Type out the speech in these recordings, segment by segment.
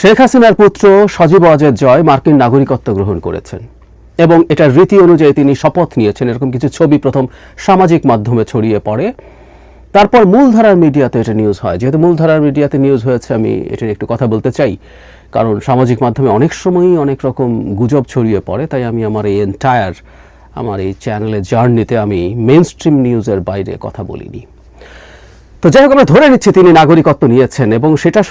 শেখ হাসিনার পুত্র সজীব অজয় জয় মার্কিন নাগরিকত্ব গ্রহণ করেছেন। এবং এটার রীতি অনুযায়ী তিনি শপথ নিয়েছেন। এরকম কিছু ছবি প্রথম সামাজিক মাধ্যমে ছড়িয়ে পড়ে। তারপর মূলধারার মিডিয়াতে এটা নিউজ হয়। যেহেতু মূলধারার মিডিয়াতে নিউজ হয়েছে, আমি এটার একটু কথা বলতে চাই। কারণ সামাজিক মাধ্যমে অনেক সময়ই অনেক রকম গুজব ছড়িয়ে পড়ে। তাই আমি আমার এই এন্টায়ার আমার এই চ্যানেলের জার্নিতে আমি মেন স্ট্রিম নিউজের বাইরে কথা বলিনি। তো যাই হোক, আমরা ধরে নিচ্ছি তিনি নাগরিকত্ব নিয়েছেন এবং সেটা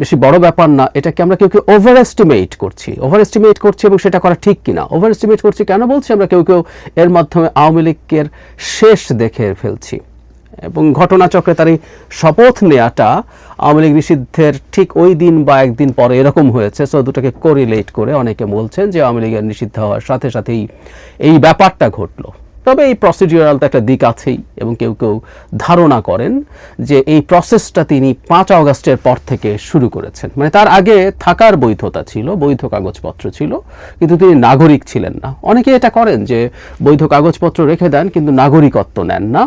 বেশি বড় ব্যাপার না, এটাকে আমরা কেউ কেউ ওভার এস্টিমেট করছি। ওভার এস্টিমেট করছি এবং সেটা করা ঠিক কিনা? ওভার এস্টিমেট করছি কেন বলছি? আমরা কেউ কেউ এর মাধ্যমে আওয়ামী লীগের শেষ দেখে ফেলছি। এবং ঘটনাচক্রে তার এই শপথ নেওয়াটা আওয়ামী লীগ নিষিদ্ধের ঠিক ওই দিন বা একদিন পরে এরকম হয়েছে। সো দুটাকে কোরিলেট করে অনেকে বলছেন যে আওয়ামী লীগের নিষিদ্ধ হওয়ার সাথে সাথেই এই ব্যাপারটা ঘটলো। তবে এই প্রসিডিউরাল তো একটা দিক আছেই এবং কেউ কেউ ধারণা করেন যে এই প্রসেসটা তিনি পাঁচ আগস্টের পর থেকে শুরু করেছেন। মানে তার আগে থাকার বৈধতা ছিল, বৈধ কাগজপত্র ছিল, কিন্তু তিনি নাগরিক ছিলেন না। অনেকে এটা করেন যে বৈধ কাগজপত্র রেখে দেন, কিন্তু নাগরিকত্ব নেন না।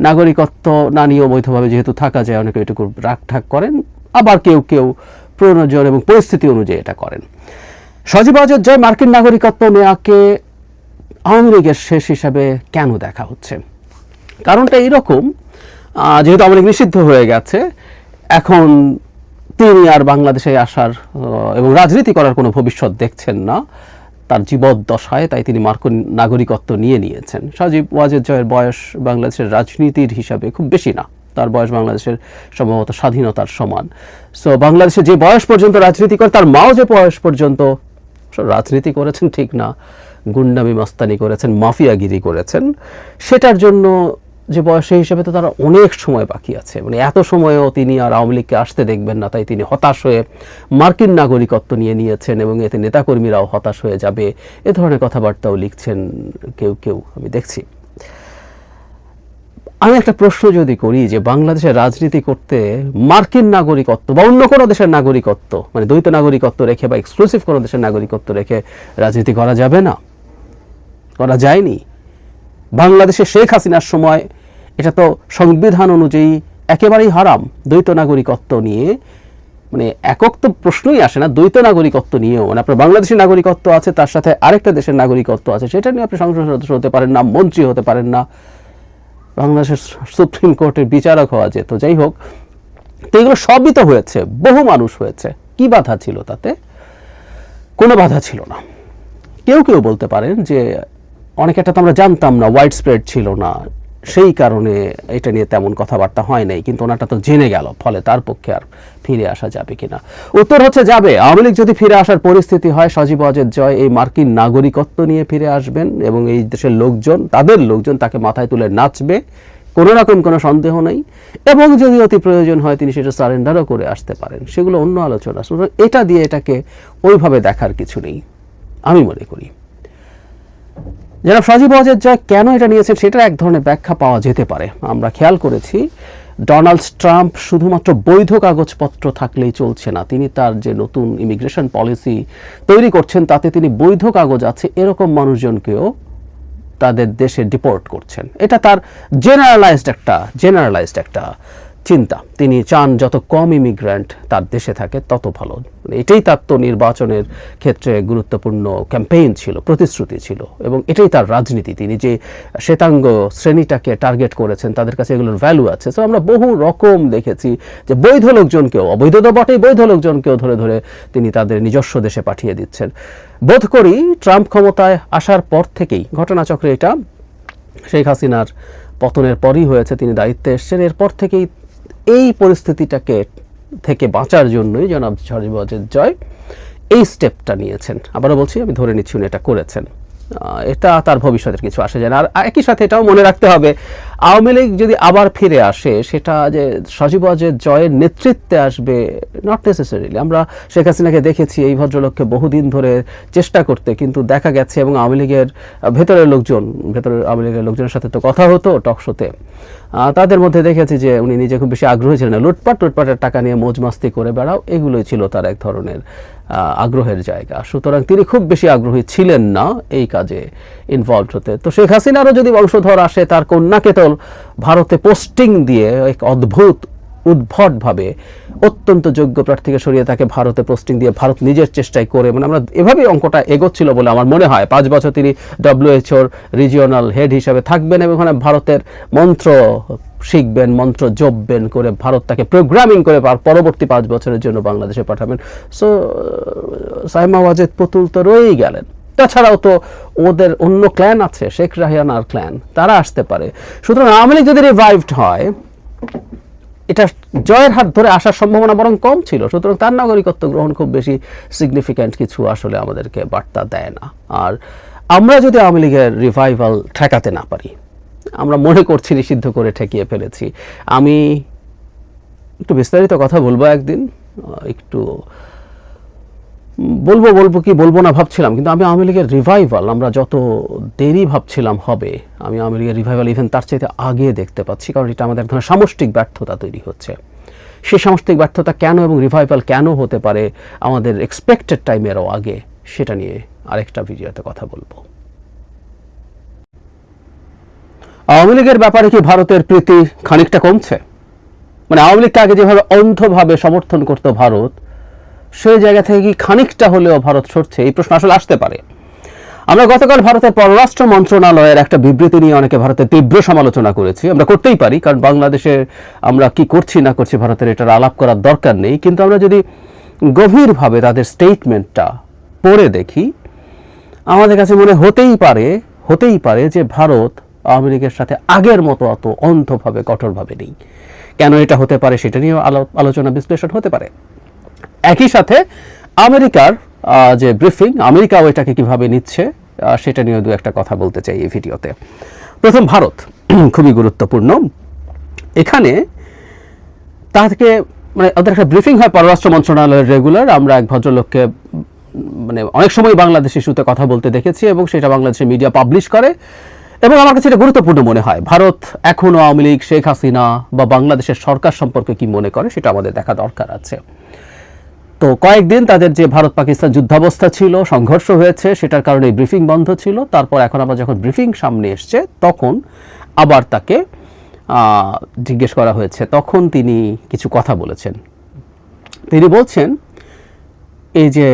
নাগরিকত্ব না নিয়েও বৈধভাবে যেহেতু থাকা যায়, অনেকে এটুকু রাগঠাক করেন। আবার কেউ কেউ প্রয়োজন এবং পরিস্থিতি অনুযায়ী এটা করেন। সজীব জয়, মার্কিন নাগরিকত্ব নেয়াকে আওয়ামী লীগের শেষ হিসাবে কেন দেখা হচ্ছে? কারণটা এইরকম যেহেতু আওয়ামী লীগ নিষিদ্ধ হয়ে গেছে, এখন তিনি আর বাংলাদেশে আসার এবং রাজনীতি করার কোনো ভবিষ্যৎ দেখছেন না। তার জীবদ্দশায় তাই তিনি মার্কিন নাগরিকত্ব নিয়ে নিয়েছেন। সজীব ওয়াজেদ জয়ের বয়স বাংলাদেশের রাজনীতির হিসাবে খুব বেশি না। তার বয়স বাংলাদেশের সম্ভবত স্বাধীনতার সমান। সো বাংলাদেশে যে বয়স পর্যন্ত রাজনীতি করে, তার মাও যে বয়স পর্যন্ত রাজনীতি করেছেন ঠিক না। গুন্ডামি, মাস্তানি করেছেন, মাফিয়াগিরি করেছেন। সেটার জন্য যে বয়সে হিসেবে তো তারা অনেক সময় বাকি আছে। মানে এত সময়ও তিনি আর আওয়ামী লীগকে আসতে দেখবেন না, তাই তিনি হতাশ হয়ে মার্কিন নাগরিকত্ব নিয়ে নিয়েছেন এবং এতে নেতাকর্মীরাও হতাশ হয়ে যাবে। এ ধরনের কথাবার্তাও লিখছেন কেউ কেউ, আমি দেখছি। আমি একটা প্রশ্ন যদি করি যে বাংলাদেশের রাজনীতি করতে মার্কিন নাগরিকত্ব বা অন্য কোনো দেশের নাগরিকত্ব মানে দ্বৈত নাগরিকত্ব রেখে বা এক্সক্লুসিভ কোনো দেশের নাগরিকত্ব রেখে রাজনীতি করা যাবে না? করা যায়নি। বাংলাদেশে শেখ হাসিনার সময় এটা তো সংবিধান অনুযায়ী একেবারেই হারাম। দ্বৈত নাগরিকত্ব নিয়ে মানে একক তো প্রশ্নই আসে না, দ্বৈত নাগরিকত্ব নিয়েও। মানে আপনার বাংলাদেশের নাগরিকত্ব আছে, তার সাথে আরেকটা দেশের নাগরিকত্ব আছে, সেটা নিয়ে আপনি সংসদ সদস্য হতে পারেন না, মন্ত্রী হতে পারেন না। বাংলাদেশের সুপ্রিম কোর্টের বিচারক হওয়া যেত, যাই হোক, তো এগুলো সবই তো হয়েছে, বহু মানুষ হয়েছে। কি বাধা ছিল তাতে? কোনো বাধা ছিল না। কেউ কেউ বলতে পারেন যে অনেকটা তো আমরা জানতাম না ওয়াইড স্প্রেড ছিল না। সেই কারণে এটা নিয়ে তেমন কথাবার্তা হয় নাই, কিন্তু ওনাটা তো জেনে গেল, ফলে তার পক্ষে আর ফিরে আসা যাবে কিনা। উত্তর হচ্ছে যাবে, আওয়ামী লীগ যদি ফিরে আসার পরিস্থিতি হয়, সজীব অজের জয় এই মার্কিন নাগরিকত্ব নিয়ে ফিরে আসবেন এবং এই দেশের লোকজন, তাদের লোকজন তাকে মাথায় তুলে নাচবে, কোনো রকম কোনো সন্দেহ নেই। এবং যদি অতি প্রয়োজন হয়, তিনি সেটা সারেন্ডারও করে আসতে পারেন। সেগুলো অন্য আলোচনা। এটা দিয়ে এটাকে ওইভাবে দেখার কিছু নেই, আমি মনে করি। যারা সজীব অজের জয় কেন এটা নিয়েছেন সেটার এক ধরনের ব্যাখ্যা পাওয়া যেতে পারে। আমরা খেয়াল করেছি, ডোনাল্ড ট্রাম্প শুধুমাত্র বৈধ কাগজপত্র থাকলেই চলছে না। তিনি তার যে নতুন ইমিগ্রেশন পলিসি তৈরি করছেন, তাতে তিনি বৈধ কাগজ আছে, এরকম মানুষজনকেও তাদের দেশে ডিপোর্ট করছেন। এটা তার জেনারেলাইজড একটা জেনারেলাইজড একটা চিন্তা। তিনি চান যত কম ইমিগ্র্যান্ট তার দেশে থাকে, তত ভালো। মানে এটাই তার তো নির্বাচনের ক্ষেত্রে গুরুত্বপূর্ণ ক্যাম্পেইন ছিল, প্রতিশ্রুতি ছিল। এবং এটাই তার রাজনীতি। তিনি যে শ্বেতাঙ্গ শ্রেণীটাকে টার্গেট করেছেন, তাদের কাছে এগুলোর ভ্যালু আছে। সো আমরা বহু রকম দেখেছি যে বৈধ লোকজনকেও, অবৈধ তো বটেই, বৈধ লোকজনকেও ধরে ধরে তিনি তাদের নিজস্ব দেশে পাঠিয়ে দিচ্ছেন। বোধ করি ট্রাম্প ক্ষমতায় আসার পর থেকেই, ঘটনাচক্রে এটা, শেখ হাসিনার পতনের পরই হয়েছে, তিনি দায়িত্বে এসছেন। এরপর থেকেই এই পরিস্থিতিটাকে থেকে বাঁচার জন্যই জনাব সজীবজের জয় এই স্টেপটা নিয়েছেন। আবারও বলছি, আমি ধরে নিচ্ছি উনি এটা করেছেন। এটা তার ভবিষ্যতের কিছু আসে যায় না। আর একই সাথে এটাও মনে রাখতে হবে, আওয়ামী লীগ যদি আবার ফিরে আসে, সেটা যে সজীব অজের জয়ের নেতৃত্বে আসবে নট নেসেসারিলি আমরা শেখ হাসিনাকে দেখেছি এই ভদ্রলোককে বহুদিন ধরে চেষ্টা করতে, কিন্তু দেখা গেছে এবং আওয়ামী লীগের ভেতরের লোকজন, ভেতরের আওয়ামী লীগের লোকজনের সাথে তো কথা হতো টকশোতে তাদের মধ্যে দেখেছি যে উনি নিজে খুব বেশি আগ্রহী ছিলেন না। লুটপাট, লুটপাটের টাকা নিয়ে মৌজ মাস্তি করে বেড়াও, এগুলোই ছিল তার এক ধরনের আগ্রহের জায়গা। সুতরাং তিনি খুব বেশি আগ্রহী ছিলেন না এই কাজে ইনভলভ হতে। তো শেখ হাসিনারও যদি বংশধর আসে, তার কন্যাকে তো ভারতে পোস্টিং দিয়ে এক অদ্ভুত, উদ্ভটভাবে অত্যন্ত যোগ্য প্রার্থীকে সরিয়ে তাকে ভারতে পোস্টিং দিয়ে ভারত নিজের চেষ্টায় করে। মানে আমরা এভাবেই অঙ্কটা এগোচ্ছিল বলে আমার মনে হয়। পাঁচ বছর তিনি ডব্লিউএইচওর রিজিওনাল হেড হিসাবে থাকবেন এবং ওখানে ভারতের মন্ত্র শিখবেন, মন্ত্র জপবেন করে ভারত তাকে প্রোগ্রামিং করে পার- পরবর্তী পাঁচ বছরের জন্য বাংলাদেশে পাঠাবেন। সো সাইমা ওয়াজেদ পুতুল তো রয়েই গেলেন। তাছাড়াও তো ওদের অন্য ক্ল্যান আছে, শেখ রাহিয়ানার ক্ল্যান তারা আসতে পারে। সুতরাং আওয়ামী লীগ যদি রিভাইভড হয় এটা জয়ের হাত ধরে আসার সম্ভাবনা বরং কম ছিল। সুতরাং তার নাগরিকত্ব গ্রহণ খুব বেশি সিগনিফিক্যান্ট কিছু আসলে আমাদেরকে বার্তা দেয় না। আর আমরা যদি আওয়ামী লীগের রিভাইভাল ঠেকাতে না পারি, আমরা মনে করছি নিষিদ্ধ করে ঠেকিয়ে ফেলেছি। আমি একটু বিস্তারিত কথা বলব একদিন একটু বলব বলব কি, বলব না ভাবছিলাম, কিন্তু আমি আওয়ামী লীগের রিভাইভাল আমরা যত দেরি ভাবছিলাম হবে, আমি আওয়ামী লীগের রিভাইভাল ইভেন তার চাইতে আগে দেখতে পাচ্ছি, কারণ এটা আমাদের ধরনের সামষ্টিক ব্যর্থতা তৈরি হচ্ছে। সেই সামষ্টিক ব্যর্থতা কেন এবং রিভাইভাল কেন হতে পারে, আমাদের এক্সপেক্টেড টাইমেরও আগে, সেটা নিয়ে আরেকটা ভিডিওতে কথা বলব। আওয়ামী লীগের ব্যাপারে কি ভারতের প্রীতি খানিকটা কমছে? মানে আওয়ামী লীগকে আগে যেভাবে অন্ধভাবে সমর্থন করতো ভারত সেই জায়গা থেকে কি খানিকটা হলেও ভারত সরছে? এই প্রশ্ন আসলে আসতে পারে। আমরা গতকাল ভারতের পররাষ্ট্র মন্ত্রণালয়ের একটা বিবৃতি নিয়ে অনেকে ভারতের তীব্র সমালোচনা করেছি। আমরা করতেই পারি, কারণ বাংলাদেশে আমরা কি করছি, না করছি ভারতের এটার আলাপ করার দরকার নেই। কিন্তু আমরা যদি গভীরভাবে তাদের স্টেটমেন্টটা পড়ে দেখি, আমাদের কাছে মনে হতেই পারে হতেই পারে যে ভারত আওয়ামী লীগের সাথে আগের মতো অত অন্ধভাবে, কঠোরভাবে নেই। কেন এটা হতে পারে সেটা নিয়েও আলো- আলোচনা বিশ্লেষণ হতে পারে। একই সাথে আমেরিকার যে ব্রিফিং আমেরিকাও এটাকে কীভাবে নিচ্ছে সেটা নিয়েও দু একটা কথা বলতে চাই এই ভিডিওতে। প্রথম, ভারত খুবই গুরুত্বপূর্ণ। এখানে তাকে মানে ওদের একটা ব্রিফিং হয় পররাষ্ট্র মন্ত্রণালয়ের রেগুলার আমরা এক ভদ্রলোককে মানে অনেক সময় বাংলাদেশ ইস্যুতে কথা বলতে দেখেছি এবং সেটা বাংলাদেশের মিডিয়া পাবলিশ করে। এবং আমার কাছে এটা গুরুত্বপূর্ণ মনে হয়, ভারত এখনও আওয়ামী লীগ, শেখ হাসিনা বা বাংলাদেশের সরকার সম্পর্কে কি মনে করে, সেটা আমাদের দেখা দরকার আছে। তো কয়েকদিন তাদের যে ভারত পাকিস্তান যুদ্ধাবস্থা ছিল, সংঘর্ষ হয়েছে, সেটার কারণে ব্রিফিং বন্ধ ছিল। তারপর এখন আবার যখন ব্রিফিং সামনে এসছে, তখন আবার তাকে জিজ্ঞেস করা হয়েছে। তখন তিনি কিছু কথা বলেছেন। তিনি বলছেন, এই যে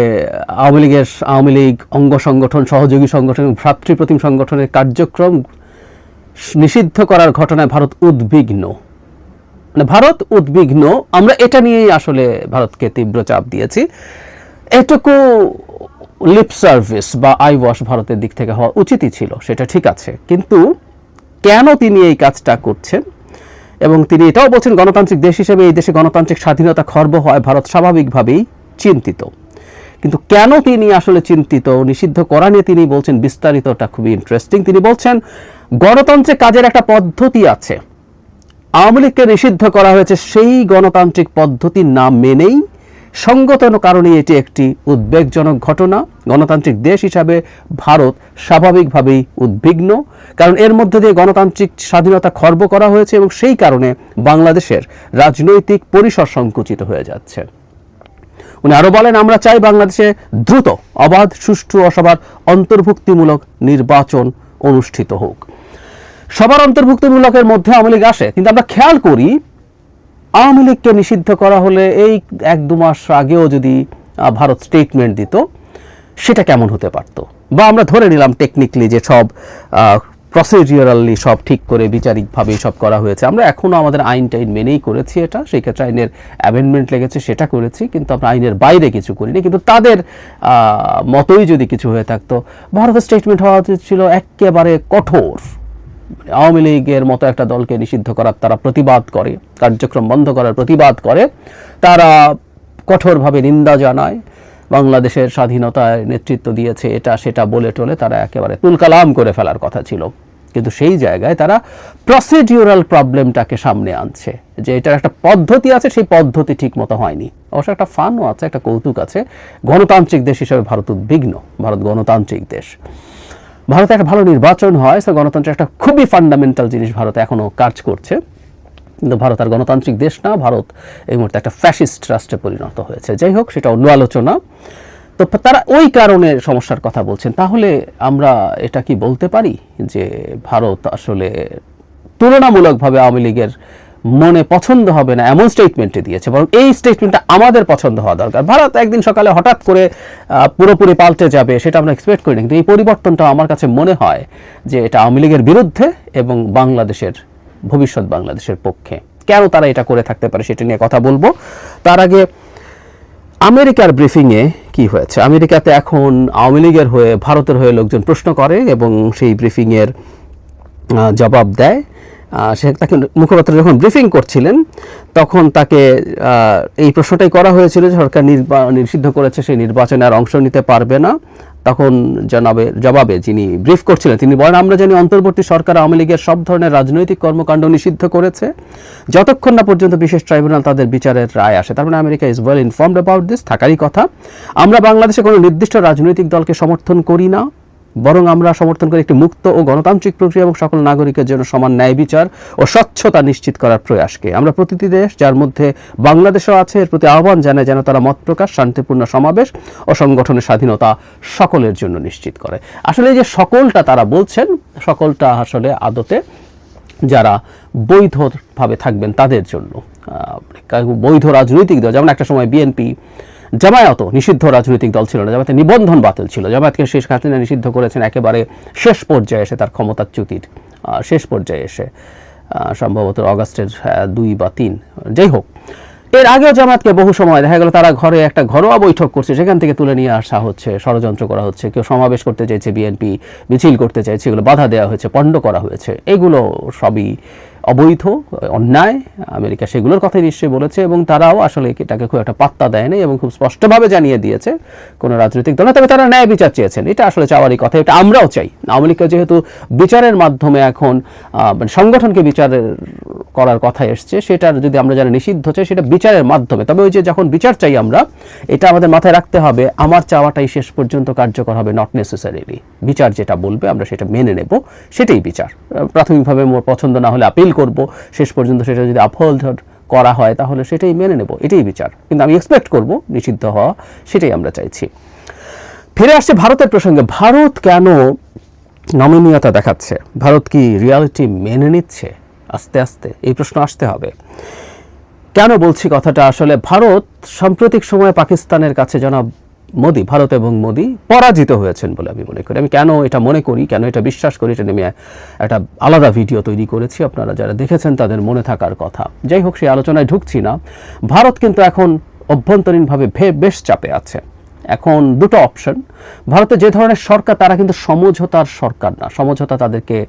আওয়ামী লীগের আওয়ামী লীগ অঙ্গ সংগঠন, সহযোগী সংগঠন ভ্রাতৃপ্রতিম সংগঠনের কার্যক্রম নিষিদ্ধ করার ঘটনায় ভারত উদ্বিগ্ন। ভারত উদ্বিগ্ন, আমরা এটা নিয়েই আসলে ভারতকে তীব্র চাপ দিয়েছি। এটুকু লিপ সার্ভিস বা আই ওয়াশ ভারতের দিক থেকে হওয়া উচিতই ছিল, সেটা ঠিক আছে। কিন্তু কেন তিনি এই কাজটা করছেন? এবং তিনি এটাও বলছেন, গণতান্ত্রিক দেশ হিসেবে এই দেশে গণতান্ত্রিক স্বাধীনতা খর্ব হয় ভারত স্বাভাবিকভাবেই চিন্তিত। কিন্তু কেন তিনি আসলে চিন্তিত, নিষিদ্ধ করা নিয়ে তিনি বলছেন, বিস্তারিতটা খুবই ইন্টারেস্টিং তিনি বলছেন, গণতন্ত্রের কাজের একটা পদ্ধতি আছে। আওয়ামী লীগকে নিষিদ্ধ করা হয়েছে সেই গণতান্ত্রিক পদ্ধতির নাম মেনেই সঙ্গত কারণে এটি একটি উদ্বেগজনক ঘটনা। গণতান্ত্রিক দেশ হিসাবে ভারত স্বাভাবিকভাবেই উদ্বিগ্ন, কারণ এর মধ্যে দিয়ে গণতান্ত্রিক স্বাধীনতা খর্ব করা হয়েছে এবং সেই কারণে বাংলাদেশের রাজনৈতিক পরিসর সংকুচিত হয়ে যাচ্ছে। উনি আরও বলেন, আমরা চাই বাংলাদেশে দ্রুত অবাধ, সুষ্ঠু ও অন্তর্ভুক্তিমূলক নির্বাচন অনুষ্ঠিত হোক। সবার অন্তর্ভুক্তিমূলকের মধ্যে আওয়ামী লীগ আসে। কিন্তু আমরা খেয়াল করি, আওয়ামী লীগকে নিষিদ্ধ করা হলে এই এক দু মাস আগেও যদি ভারত স্টেটমেন্ট দিত, সেটা কেমন হতে পারত? বা আমরা ধরে নিলাম টেকনিক্যালি যে সব প্রসিডিউরালি সব ঠিক করে বিচারিকভাবে সব করা হয়েছে। আমরা এখনও আমাদের আইন টাইন মেনেই করেছি এটা। সেই ক্ষেত্রে আইনের অ্যামেন্ডমেন্ট লেগেছে, সেটা করেছি। কিন্তু আমরা আইনের বাইরে কিছু করিনি। কিন্তু তাদের মতোই যদি কিছু হয়ে থাকতো, ভারতের স্টেটমেন্ট হওয়া উচিত ছিল একেবারে কঠোর। আওয়ামী লীগের মতো একটা দলকে নিষিদ্ধ করার তারা প্রতিবাদ করে, কার্যক্রম বন্ধ করার প্রতিবাদ করে, তারা কঠোরভাবে নিন্দা জানায়, বাংলাদেশের স্বাধীনতায় নেতৃত্ব দিয়েছে এটা সেটা বলে টলে তারা একেবারে তুলকালাম করে ফেলার কথা ছিল। কিন্তু সেই জায়গায় তারা প্রসিডিউরাল প্রবলেমটাকে সামনে আনছে, যে এটার একটা পদ্ধতি আছে, সেই পদ্ধতি ঠিক মতো হয়নি। অবশ্য একটা ফানও আছে, একটা কৌতুক আছে। গণতান্ত্রিক দেশ হিসেবে ভারত উদ্বিগ্ন, ভারত গণতান্ত্রিক দেশ। ভারতে একটা ভালো নির্বাচন হয় সে গণতন্ত্রের একটা খুবই ফান্ডামেন্টাল জিনিস ভারতে এখনও কাজ করছে। কিন্তু ভারত আর গণতান্ত্রিক দেশ না, ভারত এই মুহূর্তে একটা ফ্যাসিস্ট রাষ্ট্রে পরিণত হয়েছে। যাই হোক, সেটা অন্য আলোচনা। তো তারা ওই কারণে সমস্যার কথা বলছেন। তাহলে আমরা এটা কি বলতে পারি যে ভারত আসলে তুলনামূলকভাবে আওয়ামী লীগের মনে পছন্দ হবে না, এমন স্টেটমেন্টে দিয়েছে। বরং এই স্টেটমেন্টটা আমাদের পছন্দ হওয়া দরকার। ভারত একদিন সকালে হঠাৎ করে পুরোপুরি পাল্টে যাবে সেটা আমরা এক্সপেক্ট করি না। কিন্তু এই পরিবর্তনটা আমার কাছে মনে হয় যে এটা আওয়ামী লীগের বিরুদ্ধে এবং বাংলাদেশের, ভবিষ্যৎ বাংলাদেশের পক্ষে। কেন তারা এটা করে থাকতে পারে সেটা নিয়ে কথা বলব। তার আগে, আমেরিকার ব্রিফিংয়ে কি হয়েছে? আমেরিকাতে এখন আওয়ামী লীগের হয়ে, ভারতের হয়ে লোকজন প্রশ্ন করে এবং সেই ব্রিফিংয়ের জবাব দেয়। সে তাকে মুখপাত্র যখন ব্রিফিং করছিলেন, তখন তাকে এই প্রশ্নটাই করা হয়েছিল সরকার নিষিদ্ধ করেছে, সেই নির্বাচনে আর অংশ নিতে পারবে না। তখন জনাবে, জবাবে যিনি ব্রিফ করছিলেন, তিনি বলেন, আমরা জানি অন্তর্বর্তী সরকার আওয়ামী লীগের সব ধরনের রাজনৈতিক কর্মকাণ্ড নিষিদ্ধ করেছে। যতক্ষণ না পর্যন্ত বিশেষ ট্রাইব্যুনাল তাদের বিচারের রায় আসে। তার মানে America is well informed about this থাকারই কথা। আমরা বাংলাদেশে কোনো নির্দিষ্ট রাজনৈতিক দলকে সমর্থন করি না। বরং আমরা সমর্থন করি একটি মুক্ত ও গণতান্ত্রিক প্রক্রিয়া এবং সকল নাগরিকের জন্য সমান ন্যায় বিচার ও স্বচ্ছতা নিশ্চিত করার প্রয়াসকে। আমরা প্রতিটি দেশ, যার মধ্যে বাংলাদেশও আছে, এর প্রতি আহ্বান জানায় যেন তারা মত প্রকাশ, শান্তিপূর্ণ সমাবেশ ও সংগঠনের স্বাধীনতা সকলের জন্য নিশ্চিত করে। আসলে এই যে সকলটা তারা বলছেন, সকলটা আসলে আদতে যারা বৈধভাবে থাকবেন তাদের জন্য। বৈধ রাজনৈতিক দল, যেমন একটা সময় বিএনপি জামায়াত নিষিদ্ধ রাজনৈতিক দল ছিল না। জামায়াতের নিবন্ধন বাতিল ছিল। জামায়াতকে শেষ হাসিনা নিষিদ্ধ করেছেন একেবারে শেষ পর্যায়ে এসে তার ক্ষমতাচ্যুতির আহ, শেষ পর্যায়ে এসে সম্ভবত অগাস্টের দুই বা তিন। যাই হোক এর আগেও জামাতকে বহু সময় দেখা গেল তারা ঘরে একটা ঘরোয়া বৈঠক করছে। সেখান থেকে তুলে নিয়ে আসা হচ্ছে ষড়যন্ত্র করা হচ্ছে। কেউ সমাবেশ করতে চাইছে বিএনপি মিছিল করতে চাইছে এগুলো বাধা দেওয়া হয়েছে পণ্ড করা হয়েছে। এগুলো সবই অবৈধ, অন্যায়, আমেরিকা সেগুলোর কথাই নিশ্চয়ই বলেছে এবং তারাও আসলে এটাকে খুব একটা পাত্তা দেয়নি এবং খুব স্পষ্টভাবে জানিয়ে দিয়েছে কোনো রাজনৈতিক দল তবে তারা ন্যায় বিচার চেয়েছেন। এটা আসলে চাওয়ারই কথা, এটা আমরাও চাই। আওয়ামী লীগকে যেহেতু বিচারের মাধ্যমে এখন মানে সংগঠনকে বিচারের করার কথা এসছে, সেটার যদি আমরা যারা নিষিদ্ধ চাই, সেটা বিচারের মাধ্যমে। তবে ওই যে যখন বিচার চাই আমরা, এটা আমাদের মাথায় রাখতে হবে, আমার চাওয়াটাই শেষ পর্যন্ত কার্যকর হবে নট নেসেসারিলি বিচার যেটা বলবে, আমরা সেটা মেনে নেব, সেটাই বিচার। প্রাথমিকভাবে পছন্দ না হলে আপিল করব, শেষ পর্যন্ত সেটা যদি আপহোল্ড করা হয়, তাহলে সেটাই মেনে নেব, এটাই বিচার। কিন্তু আমি এক্সপেক্ট করব, নিষিদ্ধ হওয়া, সেটাই আমরা চাইছি। ফিরে আসছে ভারতের প্রসঙ্গে, ভারত কেন নমনীয়তা দেখাচ্ছে? ভারত কি রিয়ালিটি মেনে নিচ্ছে? আস্তে আস্তে, এই প্রশ্ন আসতে হবে। কেন বলছি কথাটা? আসলে ভারত সাম্প্রতিক সময়ে পাকিস্তানের কাছে জনাব মোদি, ভারত এবং মোদি পরাজিত হয়েছেন বলে আমি মনে করি। আমি কেন এটা মনে করি, কেন এটা বিশ্বাস করি, এটা নিয়ে একটা আলাদা ভিডিও তৈরি করেছি। আপনারা যারা দেখেছেন তাদের মনে থাকার কথা। যাই হোক, সেই আলোচনায় ঢুকছি না। ভারত কিন্তু এখন অভ্যন্তরীণভাবে ভে- বেশ চাপে আছে। এখন দুটো অপশন ভারতে যে ধরনের সরকার, তারা কিন্তু সমঝোতার সরকার না। সমঝোতা তাদেরকে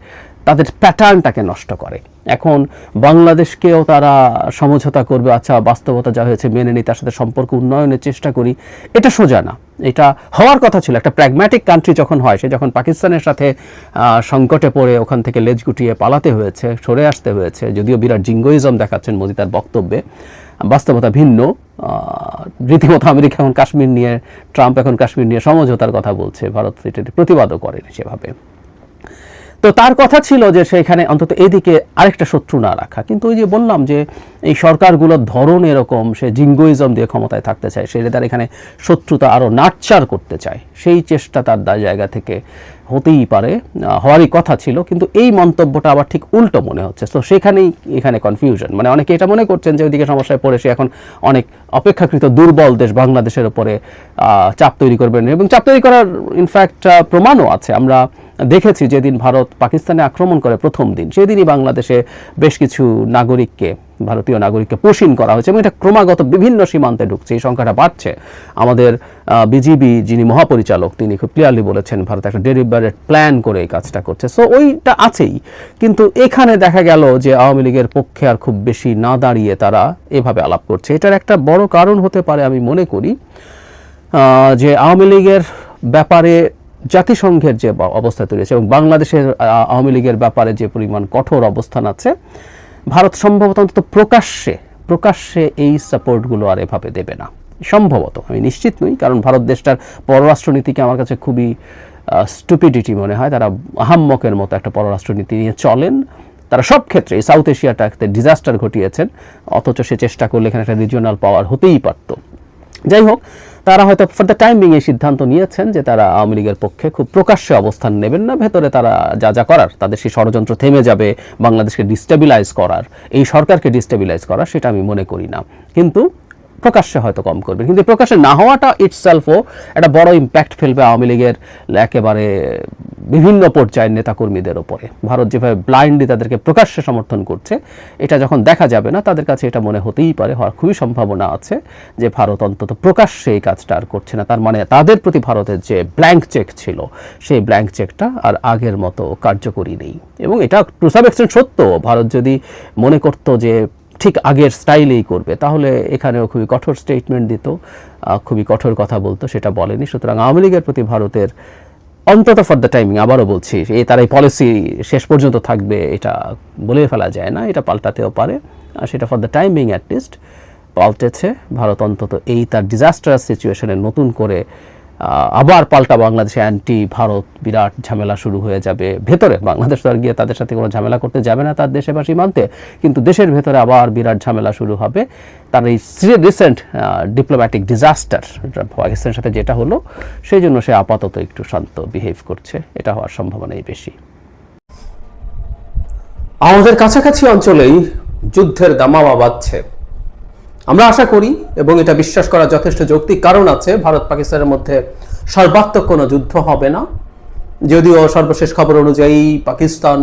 তাদের প্যাটার্নটাকে নষ্ট করে। এখন বাংলাদেশকেও তারা সমঝোতা করবে আচ্ছা বাস্তবতা যা হয়েছে মেনে নিই, তার সাথে সম্পর্ক উন্নয়নের চেষ্টা করি। এটা সোজা না। এটা হওয়ার কথা ছিল, একটা প্র্যাগম্যাটিক কান্ট্রি যখন হয়, সে যখন পাকিস্তানের সাথে সংকটে পড়ে, ওখান থেকে লেজ গুটিয়ে পালাতে হয়েছে, সরে আসতে হয়েছে, যদিও বিরাট জিঙ্গোইজম দেখাচ্ছেন মোদি তার বক্তব্যে, বাস্তবতা ভিন্ন। রীতিমতো আমেরিকা এখন কাশ্মীর নিয়ে, ট্রাম্প এখন কাশ্মীর নিয়ে সমঝোতার কথা বলছে, ভারত এটার প্রতিবাদও করেনি সেভাবে। তো তার কথা ছিল যে সেখানে অন্তত এদিকে আরেকটা শত্রু না রাখা। কিন্তু ওই যে বললাম যে এই সরকারগুলোর ধরন এরকম সে জিঙ্গোইজম দিয়ে ক্ষমতায় থাকতে চায় সে তার এখানে শত্রুতা আরও নাটচার করতে চায় সেই চেষ্টা তার জায়গা থেকে হতেই পারে হওয়ারই কথা ছিল। কিন্তু এই মন্তব্যটা আবার ঠিক উল্টো মনে হচ্ছে। তো সেখানেই এখানে কনফিউশন মানে অনেকে এটা মনে করছেন যে ওইদিকে সমস্যায় পড়ে সে এখন অনেক অপেক্ষাকৃত দুর্বল দেশ বাংলাদেশের আহ, চাপ তৈরি করবেন এবং চাপ তৈরি করার ইনফ্যাক্ট প্রমাণও আছে। আমরা দেখেছি যেদিন ভারত পাকিস্তানে আক্রমণ করে প্রথম দিন, সেদিনই বাংলাদেশে বেশ কিছু নাগরিককে, ভারতীয় নাগরিককে পোষিন করা হয়েছে এবং এটা ক্রমাগত বিভিন্ন সীমান্তে ঢুকছে, এই সংখ্যাটা বাড়ছে। আমাদের বিজিবি যিনি মহাপরিচালক, তিনি খুব ক্লিয়ারলি বলেছেন, ভারত একটা ডেলিভারেট প্ল্যান করে এই কাজটা করছে। সো ওইটা আছেই। কিন্তু এখানে দেখা গেল যে আওয়ামী লীগের পক্ষে আর খুব বেশি না দাঁড়িয়ে তারা এভাবে আলাপ করছে। এটার একটা বড় কারণ হতে পারে, আমি মনে করি যে আওয়ামী লীগের ব্যাপারে জাতিসংঘের যে অবস্থা তৈরি হয়েছে এবং বাংলাদেশের আওয়ামী লীগের ব্যাপারে যে পরিমাণ কঠোর অবস্থান আছে, ভারত সম্ভবত অন্তত প্রকাশ্যে প্রকাশ্যে এই সাপোর্টগুলো আর এভাবে দেবে না। সম্ভবত, আমি নিশ্চিত নই, কারণ ভারত দেশটার পররাষ্ট্রনীতিকে আমার কাছে খুবই স্টুপিডিটি মনে হয়। তারা আহাম্মকের মতো একটা পররাষ্ট্রনীতি নিয়ে চলেন। তারা সব ক্ষেত্রে সাউথ এশিয়াটাতে ডিজাস্টার ঘটিয়েছেন, অথচ সে চেষ্টা করলে এখানে একটা রিজিওনাল পাওয়ার হতেই পারতো। যাই হোক তারা হয়তো ফর দ্য টাইমিং এই সিদ্ধান্ত নিয়েছেন যে তারা আওয়ামী লীগের পক্ষে খুব প্রকাশ্যে অবস্থান নেবেন না, ভেতরে তারা যা যা করার, তাদের সেই ষড়যন্ত্র থেমে যাবে, বাংলাদেশকে ডিস্টেবিলাইজ করার, এই সরকারকে ডিস্টেবিলাইজ করার, সেটা আমি মনে করি না। কিন্তু প্রকাশ্যে হয়তো কম করবেন। কিন্তু প্রকাশ্যে না হওয়াটা ইটসেলফও একটা বড় ইম্প্যাক্ট ফেলবে আওয়ামী লীগের একেবারে বিভিন্ন পর্যায়ের নেতাকর্মীদের ওপরে ভারত যেভাবে ব্লাইন্ডলি তাদেরকে প্রকাশ্যে সমর্থন করছে, এটা যখন দেখা যাবে না, তাদের কাছে এটা মনে হতেই পারে, হওয়ার খুবই সম্ভাবনা আছে যে ভারত অন্তত প্রকাশ্যে এই কাজটা আর করছে না। তার মানে তাদের প্রতি ভারতের যে ব্ল্যাঙ্ক চেক ছিল, সেই ব্ল্যাঙ্ক চেকটা আর আগের মতো কার্যকরী নেই। এবং এটা টু সাব এক্সটেন্ট সত্য। ভারত যদি মনে করতো যে ঠিক আগের স্টাইলেই করবে। তাহলে এখানেও খুবই কঠোর স্টেটমেন্ট দিত খুবই কঠোর কথা বলতো, সেটা বলেনি। সুতরাং আওয়ামী লীগের প্রতি ভারতের অন্তত ফর দ্য টাইমিং আবারও বলছি এই তার এই পলিসি শেষ পর্যন্ত থাকবে, এটা বলে ফেলা যায় না, এটা পাল্টাতেও পারে। আর সেটা for the timing at least পাল্টেছে। Bharat অন্তত এই তার ডিজাস্টারাস সিচুয়েশনে নতুন করে আবার পাল্টা বাংলাদেশে অ্যান্টি ভারত বিরাট ঝামেলা শুরু হয়ে যাবে। ভেতরে বাংলাদেশ তো গিয়ে তাদের সাথে কোনো ঝামেলা করতে যাবে না তার দেশে বা সীমান্তে কিন্তু দেশের ভেতরে আবার বিরাট ঝামেলা শুরু হবে। তার এই রিসেন্ট ডিপ্লোম্যাটিক ডিজাস্টার পাকিস্তানের সাথে যেটা হলো, সেই জন্য সে আপাতত একটু শান্ত বিহেভ করছে। এটা হওয়ার সম্ভাবনাই বেশি। আমাদের কাছাকাছি অঞ্চলেই যুদ্ধের দামামা বাজছে আমরা আশা করি এবং এটা বিশ্বাস করার যথেষ্ট যৌক্তিক কারণ আছে, ভারত পাকিস্তানের মধ্যে সর্বাত্মক কোনো যুদ্ধ হবে না। যদিও সর্বশেষ খবর অনুযায়ী পাকিস্তান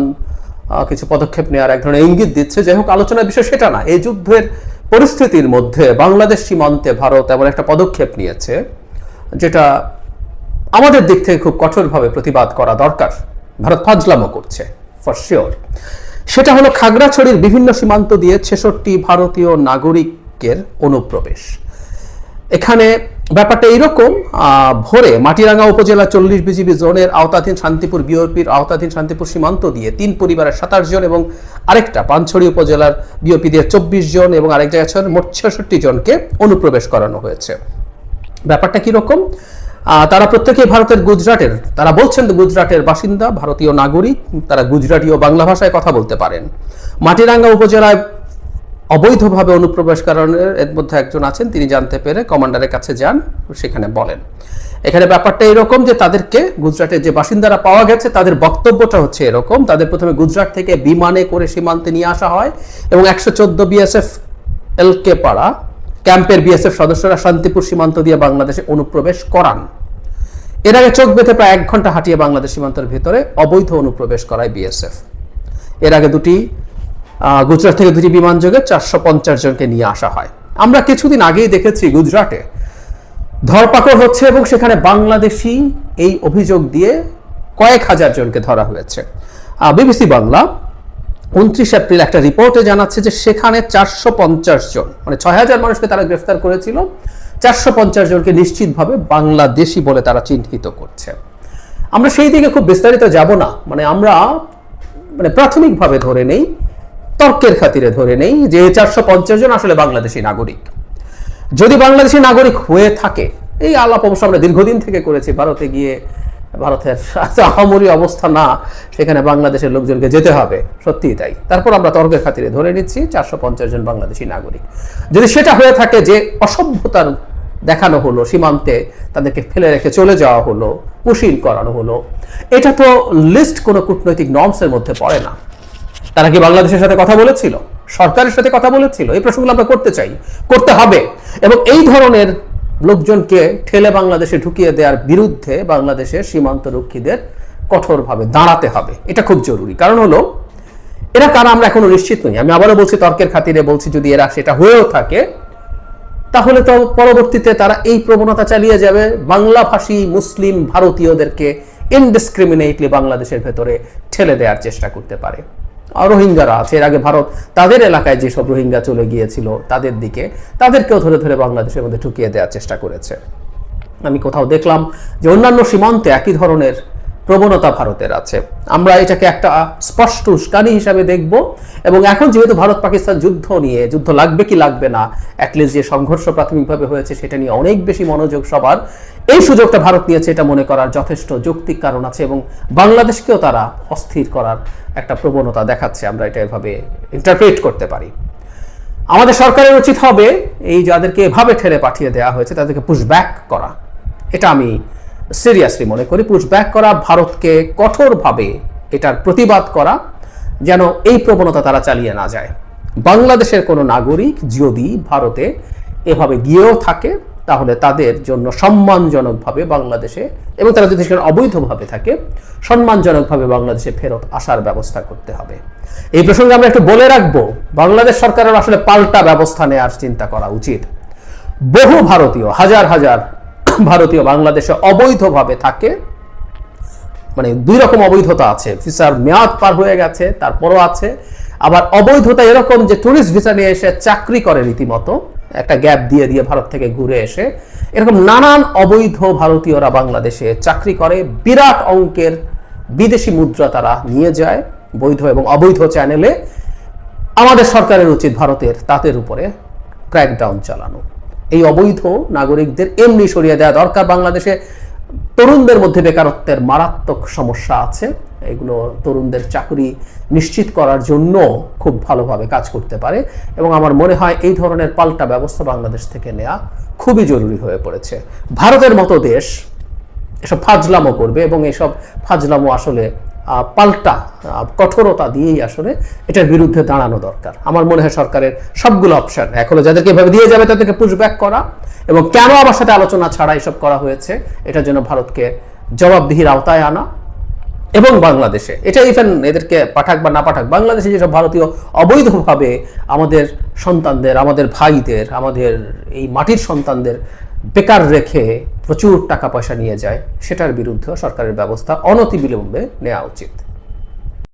কিছু পদক্ষেপ নেওয়ার এক ধরনের ইঙ্গিত দিচ্ছে। যাই হোক, আলোচনার বিষয় সেটা না, এই যুদ্ধের পরিস্থিতির মধ্যে বাংলাদেশ সীমান্তে ভারত এমন একটা পদক্ষেপ নিয়েছে, যেটা আমাদের দিক থেকে খুব কঠোরভাবে প্রতিবাদ করা দরকার। ভারত ফাজলামো করছে ফর শিওর সেটা হলো খাগড়াছড়ির বিভিন্ন সীমান্ত দিয়ে ছেষট্টি ভারতীয় নাগরিকের অনুপ্রবেশ। এখানে ব্যাপারটা এইরকম ভোরে মাটিরাঙ্গা উপজেলা চল্লিশ বিজিবি জোনের আওতাধীন শান্তিপুর বিওপির আওতাধীন শান্তিপুর সীমান্ত দিয়ে তিন পরিবারের সাতাশ জন এবং আরেকটা পানছড়ি উপজেলার বিওপি দিয়ে চব্বিশ জন এবং আরেক জায়গায় মোট ছেষট্টি জনকে অনুপ্রবেশ করানো হয়েছে। ব্যাপারটা কীরকম? তারা প্রত্যেকেই ভারতের গুজরাটের, তারা বলছেন গুজরাটের বাসিন্দা, ভারতীয় নাগরিক, তারা গুজরাটি ও বাংলা ভাষায় কথা বলতে পারেন। মাটিরাঙ্গা উপজেলায় অবৈধভাবে অনুপ্রবেশ কারণের এর মধ্যে একজন আছেন, তিনি জানতে পেরে কমান্ডারের কাছে যান, সেখানে বলেন। এখানে ব্যাপারটা এরকম যে তাদেরকে গুজরাটের যে বাসিন্দারা পাওয়া গেছে, তাদের বক্তব্যটা হচ্ছে এরকম। তাদের প্রথমে গুজরাট থেকে বিমানে করে সীমান্তে নিয়ে আসা হয় এবং একশো চোদ্দ বিএসএফ এলকে পাড়া, ক্যাম্পের বিএসএফ সদস্যরা শান্তিপুর সীমান্ত দিয়ে বাংলাদেশে অনুপ্রবেশ করান। এর আগে চোখ বেঁধে প্রায় এক ঘণ্টা হাঁটিয়ে বাংলাদেশ সীমান্তের ভেতরে অবৈধ অনুপ্রবেশ করায় বিএসএফ। এর আগে দুটি গুজরাট থেকে দুটি বিমান যোগে চারশো পঞ্চাশ জনকে নিয়ে আসা হয়। আমরা কিছুদিন আগেই দেখেছি গুজরাটে ধরপাকড় হচ্ছে এবং সেখানে বাংলাদেশি এই অভিযোগ দিয়ে কয়েক হাজার জনকে ধরা হয়েছে। বিবিসি বাংলা উনত্রিশ এপ্রিল একটা রিপোর্টে জানাচ্ছে যে সেখানে চারশো পঞ্চাশ জন মানে ছয় হাজার মানুষকে তারা গ্রেফতার করেছিল, চারশো পঞ্চাশ জনকে নিশ্চিতভাবে বাংলাদেশি বলে তারা চিহ্নিত করছে। আমরা সেই দিকে খুব বিস্তারিত যাব না মানে আমরা মানে প্রাথমিকভাবে ধরে নেই তর্কের খাতিরে ধরে নেই যে চারশো পঞ্চাশ জন আসলে বাংলাদেশি নাগরিক। যদি বাংলাদেশি নাগরিক হয়ে থাকে, এই আলাপ অবশ্য আমরা দীর্ঘদিন থেকে করেছি, ভারতে গিয়ে ভারতের আহামরি অবস্থা না, সেখানে বাংলাদেশের লোকজনকে যেতে হবে, সত্যিই তাই। তারপর আমরা তর্কের খাতিরে ধরে নিচ্ছি চারশো পঞ্চাশ জন বাংলাদেশি নাগরিক। যদি সেটা হয়ে থাকে যে অসভ্যতার দেখানো হলো, সীমান্তে তাদেরকে ফেলে রেখে চলে যাওয়া হলো কুশীল করানো হলো, এটা তো লিস্ট কোনো কূটনৈতিক নর্মসের মধ্যে পড়ে না। তারা কি বাংলাদেশের সাথে কথা বলেছিল? সরকারের সাথে কথা বলেছিল? এই প্রশ্নগুলো আমরা করতে চাই। করতে হবে। এবং এই ধরনের লোকজনকে ঠেলে বাংলাদেশে ঢুকিয়ে দেওয়ার বিরুদ্ধে বাংলাদেশের সীমান্ত রক্ষীদের কঠোরভাবে দাঁড়াতে হবে। এটা খুব জরুরি। কারণ হলো, এরা কারা আমরা এখনও নিশ্চিত নই। আমি আবারও বলছি, তর্কের খাতিরে বলছি, যদি এরা সেটা হয়েও থাকে, তাহলে তো পরবর্তীতে তারা এই প্রবণতা চালিয়ে যাবে। বাংলাভাষী মুসলিম ভারতীয়দেরকে ইনডিসক্রিমিনেটলি বাংলাদেশের ভেতরে ঠেলে দেওয়ার চেষ্টা করতে পারে। রোহিঙ্গারা আছে। এর আগে ভারত তাদের এলাকায় যেসব রোহিঙ্গা চলে গিয়েছিল তাদের দিকে তাদেরকেও ধরে ধরে বাংলাদেশের মধ্যে ঢুকিয়ে দেওয়ার চেষ্টা করেছে। আমি কোথাও দেখলাম যে অন্যান্য সীমান্তে একই ধরনের প্রবণতা ভারতের আছে। আমরা এটাকে একটা স্পষ্ট উস্কানি হিসাবে দেখব এবং এখন যেহেতু ভারত পাকিস্তান যুদ্ধ নিয়ে, যুদ্ধ লাগবে কি লাগবে না অ্যাটলিস্ট যে সংঘর্ষ প্রাথমিকভাবে হয়েছে সেটা নিয়ে অনেক বেশি মনোযোগ সবার এই সুযোগটা ভারত নিয়েছে, এটা মনে করার যথেষ্ট যৌক্তিক কারণ আছে এবং বাংলাদেশকেও তারা অস্থির করার একটা প্রবণতা দেখাচ্ছে, আমরা এটা এভাবে ইন্টারপ্রেট করতে পারি। আমাদের সরকারের উচিত হবে এই যাদেরকে এভাবে ঠেলে পাঠিয়ে দেওয়া হয়েছে, তাদেরকে পুশব্যাক করা। এটা আমি সিরিয়াসলি মনে করি পুশব্যাক করা, ভারতকে কঠোরভাবে এটার প্রতিবাদ করা, যেন এই প্রবণতা তারা চালিয়ে না যায়। বাংলাদেশের কোনো নাগরিক, যদি ভারতে এভাবে গিয়েও থাকে তাহলে তাদের জন্য সম্মানজনকভাবে বাংলাদেশে এবং তারা যদি সেখানে অবৈধভাবে থাকে, সম্মানজনকভাবে বাংলাদেশে ফেরত আসার ব্যবস্থা করতে হবে। এই প্রসঙ্গে আমরা একটু বলে রাখব, বাংলাদেশ সরকারের আসলে পাল্টা ব্যবস্থা নেওয়ার চিন্তা করা উচিত। বহু ভারতীয়, হাজার হাজার ভারতীয় বাংলাদেশে অবৈধভাবে থাকে। মানে দুই রকম অবৈধতা আছে, ভিসার মেয়াদ পার হয়ে গেছে, তারপরও আছে। আবার অবৈধতা এরকম যে ট্যুরিস্ট ভিসা নিয়ে এসে চাকরি করে রীতিমতো। একটা গ্যাপ দিয়ে দিয়ে ভারত থেকে ঘুরে এসে এরকম নানান অবৈধ ভারতীয়রা বাংলাদেশে চাকরি করে। বিরাট অঙ্কের বিদেশি মুদ্রা তারা নিয়ে যায় বৈধ এবং অবৈধ চ্যানেলে আমাদের সরকারের উচিত ভারতের তাদের উপরে ক্র্যাকডাউন চালানো। এই অবৈধ নাগরিকদের এমনি সরিয়ে দেওয়া দরকার বাংলাদেশে। তরুণদের মধ্যে বেকারত্বের মারাত্মক সমস্যা আছে। এগুলো তরুণদের চাকরি নিশ্চিত করার জন্য খুব ভালোভাবে কাজ করতে পারে এবং আমার মনে হয় এই ধরনের পাল্টা ব্যবস্থা বাংলাদেশ থেকে নেওয়া খুবই জরুরি হয়ে পড়েছে। ভারতের মতো দেশ এসব ফাজলামো করবে এবং এসব ফাজলামো আসলে পাল্টা কঠোরতা দিয়েই আসলে এটার বিরুদ্ধে দাঁড়ানো দরকার। আমার মনে হয় সরকারের সবগুলো অপশন এখনও যাদেরকে এভাবে দিয়ে যাবে তাদেরকে পুশব্যাক করা এবং কেন আমার সাথে আলোচনা ছাড়া এসব করা হয়েছে, এটার জন্য ভারতকে জবাবদিহির আওতায় আনা এবং বাংলাদেশে, এটা ইভেন এদেরকে পাঠাক বা না পাঠাক, বাংলাদেশে যেসব ভারতীয় অবৈধভাবে আমাদের সন্তানদের, আমাদের ভাইদের, আমাদের এই মাটির সন্তানদের বেকার রেখে প্রচুর টাকা পয়সা নিয়ে যায় সেটার বিরুদ্ধে সরকারের ব্যবস্থা অনতিবিলম্বে নেওয়া উচিত।